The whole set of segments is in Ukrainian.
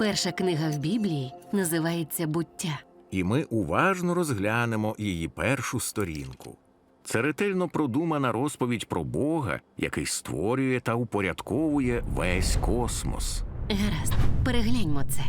Перша книга в Біблії називається Буття. І ми уважно розглянемо її першу сторінку. Це ретельно продумана розповідь про Бога, який створює та упорядковує весь космос. Гаразд, перегляньмо це.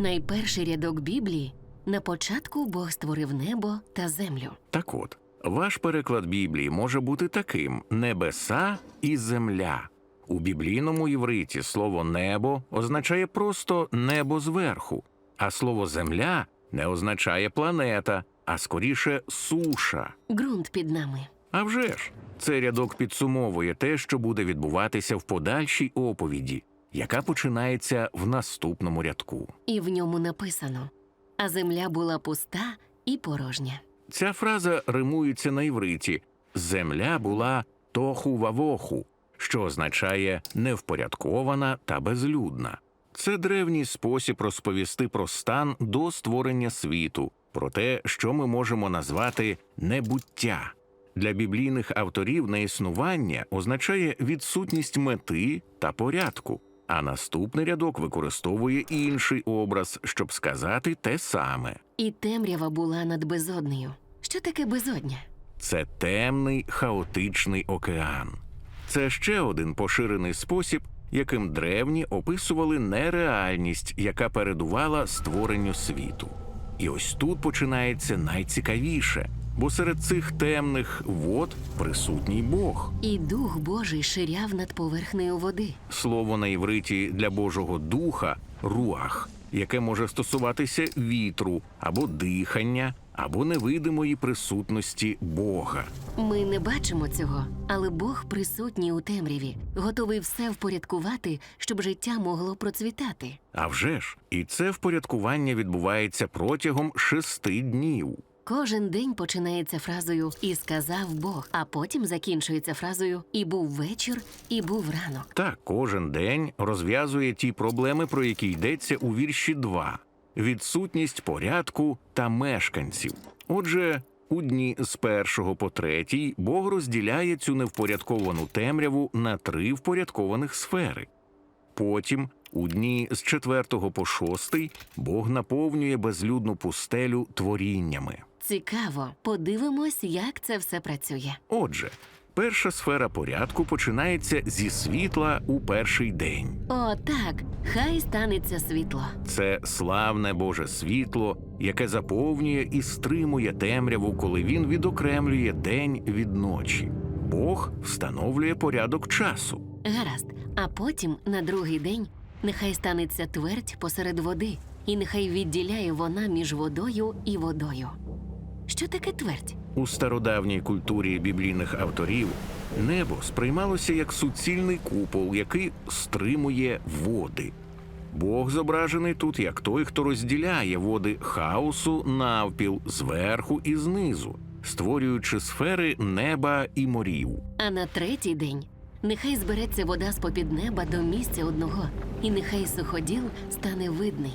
Найперший рядок Біблії на початку Бог створив небо та землю. Так от, ваш переклад Біблії може бути таким: небеса і земля. У біблійному євриті слово небо означає просто небо зверху, а слово земля не означає планета, а скоріше суша. Ґрунт під нами. А вже ж, цей рядок підсумовує те, що буде відбуватися в подальшій оповіді, яка починається в наступному рядку. І в ньому написано: А земля була пуста і порожня. Ця фраза римується на івриті Земля була тоху вавоху, що означає невпорядкована та безлюдна. Це древній спосіб розповісти про стан до створення світу, про те, що ми можемо назвати небуття. Для біблійних авторів неіснування означає відсутність мети та порядку, а наступний рядок використовує інший образ, щоб сказати те саме. І темрява була над безоднею. Що таке безодня? Це темний хаотичний океан. Це ще один поширений спосіб, яким древні описували нереальність, яка передувала створенню світу. І ось тут починається найцікавіше, бо серед цих темних вод присутній Бог. І дух Божий ширяв над поверхнею води. Слово на івриті для Божого духа руах, яке може стосуватися вітру або дихання, або невидимої присутності Бога. Ми не бачимо цього, але Бог присутній у темряві, готовий все впорядкувати, щоб життя могло процвітати. А вже ж, і це впорядкування відбувається протягом шести днів. Кожен день починається фразою І сказав Бог, а потім закінчується фразою І був вечір, і був ранок. Так, кожен день розв'язує ті проблеми, про які йдеться у вірші 2. Відсутність порядку та мешканців. Отже, у дні з першого по третій Бог розділяє цю невпорядковану темряву на три впорядкованих сфери. Потім, у дні з четвертого по шостий, Бог наповнює безлюдну пустелю творіннями. Цікаво, подивимось, як це все працює. Отже, перша сфера порядку починається зі світла у перший день. О, так, хай станеться світло. Це славне Боже світло, яке заповнює і стримує темряву, коли він відокремлює день від ночі. Бог встановлює порядок часу. Гаразд, а потім на другий день нехай станеться твердь посеред води, і нехай відділяє вона між водою і водою. Що таке твердь? У стародавній культурі біблійних авторів небо сприймалося як суцільний купол, який стримує води. Бог зображений тут як той, хто розділяє води хаосу навпіл зверху і знизу, створюючи сфери неба і морів. А на третій день нехай збереться вода з попід неба до місця одного, і нехай суходіл стане видний.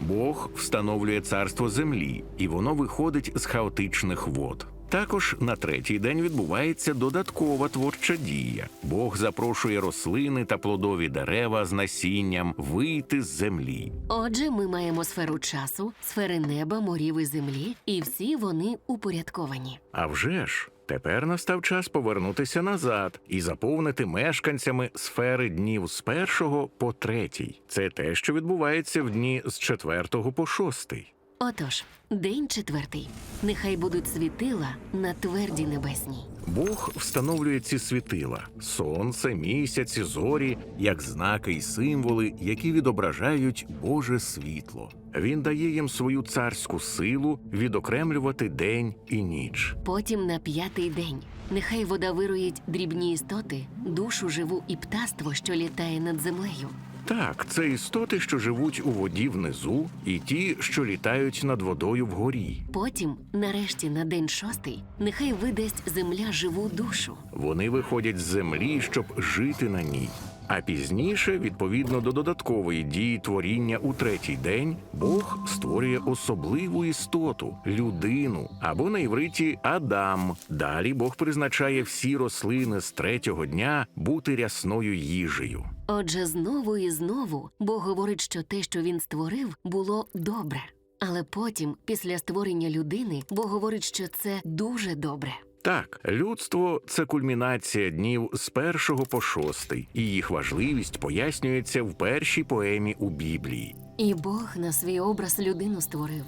Бог встановлює царство землі, і воно виходить з хаотичних вод. Також на третій день відбувається додаткова творча дія. Бог запрошує рослини та плодові дерева з насінням вийти з землі. Отже, ми маємо сферу часу, сфери неба, морів і землі, і всі вони упорядковані. А вже ж, тепер настав час повернутися назад і заповнити мешканцями сфери днів з першого по третій. Це те, що відбувається в дні з четвертого по шостий. Отож, день четвертий. Нехай будуть світила на тверді небесній. Бог встановлює ці світила сонце, місяць, і зорі, як знаки й символи, які відображають Боже світло. Він дає їм свою царську силу відокремлювати день і ніч. Потім на п'ятий день. Нехай вода вирують дрібні істоти, душу живу і птаство, що літає над землею. Так, це істоти, що живуть у воді внизу, і ті, що літають над водою вгорі. Потім, нарешті, на день шостий, нехай видасть земля живу душу. Вони виходять з землі, щоб жити на ній. А пізніше, відповідно до додаткової дії творіння у третій день, Бог створює особливу істоту людину або на івриті Адам. Далі Бог призначає всі рослини з третього дня бути рясною їжею. Отже, знову і знову Бог говорить, що те, що він створив, було добре. Але потім, після створення людини, Бог говорить, що це дуже добре. Так, людство це кульмінація днів з першого по шостий, і їх важливість пояснюється в першій поемі у Біблії. І Бог на свій образ людину створив.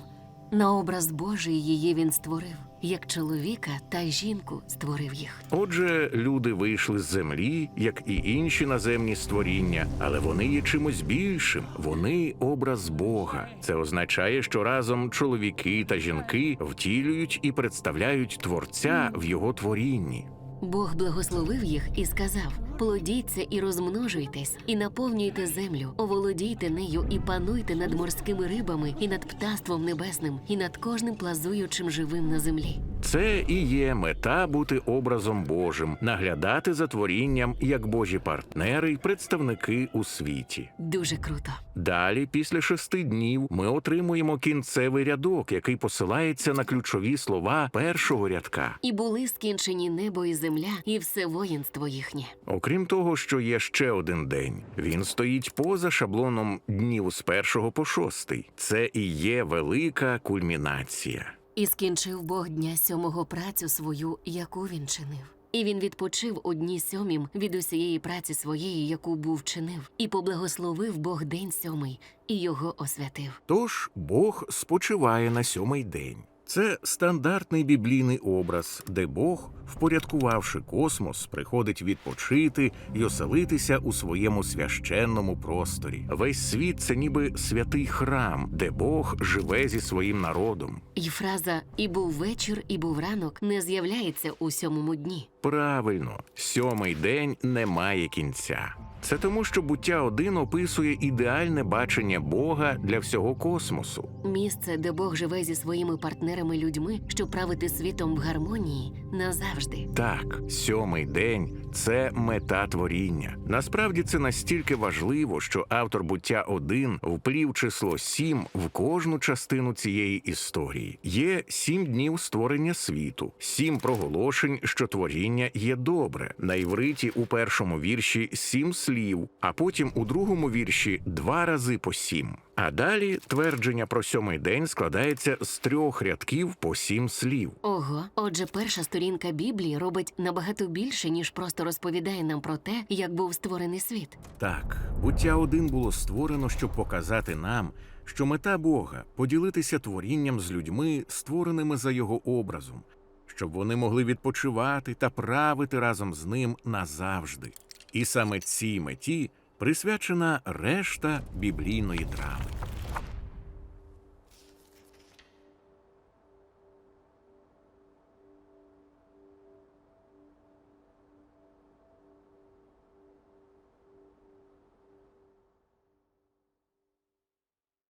На образ Божий її він створив, як чоловіка та жінку створив їх. Отже, люди вийшли з землі, як і інші наземні створіння, але вони є чимось більшим. Вони образ Бога. Це означає, що разом чоловіки та жінки втілюють і представляють творця в його творінні. Бог благословив їх і сказав: плодіться і розмножуйтесь, і наповнюйте землю, оволодійте нею і пануйте над морськими рибами, і над птаством небесним, і над кожним плазуючим живим на землі. Це і є мета бути образом Божим, наглядати за творінням як Божі партнери й представники у світі. Дуже круто. Далі, після шести днів, ми отримуємо кінцевий рядок, який посилається на ключові слова першого рядка. І були скінчені небо і земля, і все воїнство їхнє. Окрім того, що є ще один день, він стоїть поза шаблоном днів з першого по шостий. Це і є велика кульмінація. І скінчив Бог дня сьомого працю свою, яку він чинив. І він відпочив одні сьомім від усієї праці своєї, яку був чинив, і поблагословив Бог день сьомий, і його освятив. Тож Бог спочиває на сьомий день. Це стандартний біблійний образ, де Бог, впорядкувавши космос, приходить відпочити і оселитися у своєму священному просторі. Весь світ це ніби святий храм, де Бог живе зі своїм народом. І фраза І був вечір, і був ранок не з'являється у сьомому дні. Правильно, сьомий день не має кінця. Це тому, що буття один описує ідеальне бачення Бога для всього космосу. Місце, де Бог живе зі своїми партнерами людьми, щоб правити світом в гармонії назавжди. Так, сьомий день це мета творіння. Насправді це настільки важливо, що автор буття 1 вплів число сім в кожну частину цієї історії. Є сім днів створення світу, сім проголошень, що творіння є добре. На івриті у першому вірші сім слів, а потім у другому вірші два рази по сім. А далі твердження про сьомий день складається з трьох рядків по сім слів. Ого, отже, перша сторінка Біблії робить набагато більше, ніж просто розповідає нам про те, як був створений світ. Так, буття один було створено, щоб показати нам, що мета Бога поділитися творінням з людьми, створеними за його образом, щоб вони могли відпочивати та правити разом з ним назавжди. І саме цій меті присвячена решта біблійної драми.